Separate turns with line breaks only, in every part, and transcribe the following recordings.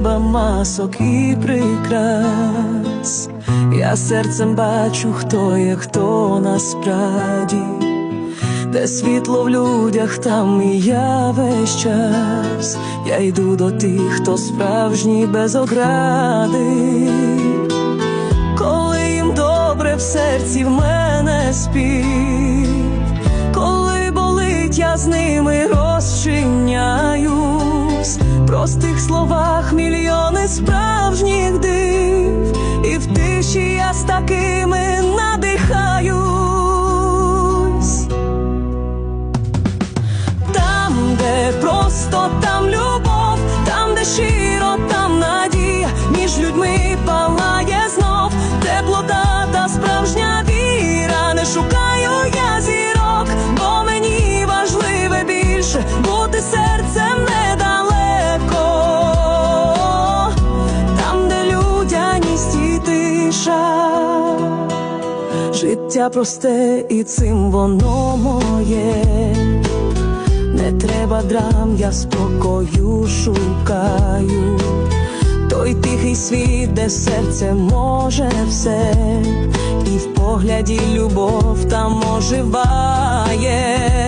масок і прикрас. Я серцем бачу, хто є, хто насправді, де світло в людях, там і я весь час. Я йду до тих, хто справжній без огради. Коли їм добре в серці в мене спів, коли болить, я з ними простих словах мільйони справжніх див, і в тиші я з такими надихаюсь. Там, де просто там любов, там, де щиро, Життя просте і цим воно моє. Не треба драм, я спокою шукаю. Той тихий світ, де серце може все, і в погляді любов там оживає.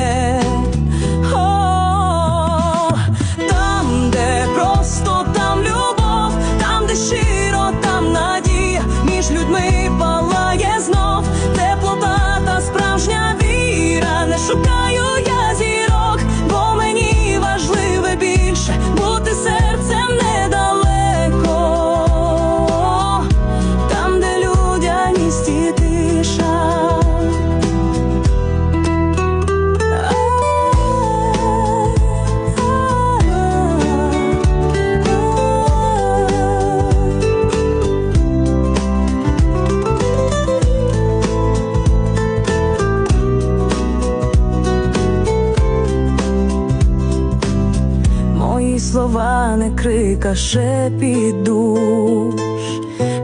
Слова не крика, шепіт душ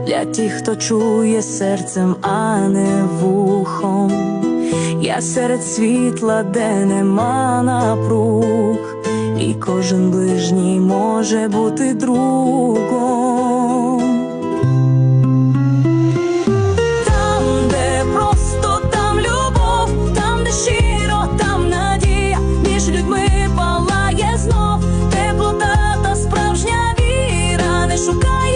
для тих, хто чує серцем, а не вухом. Я серед світла, де нема напруг, і кожен ближній може бути другом. su.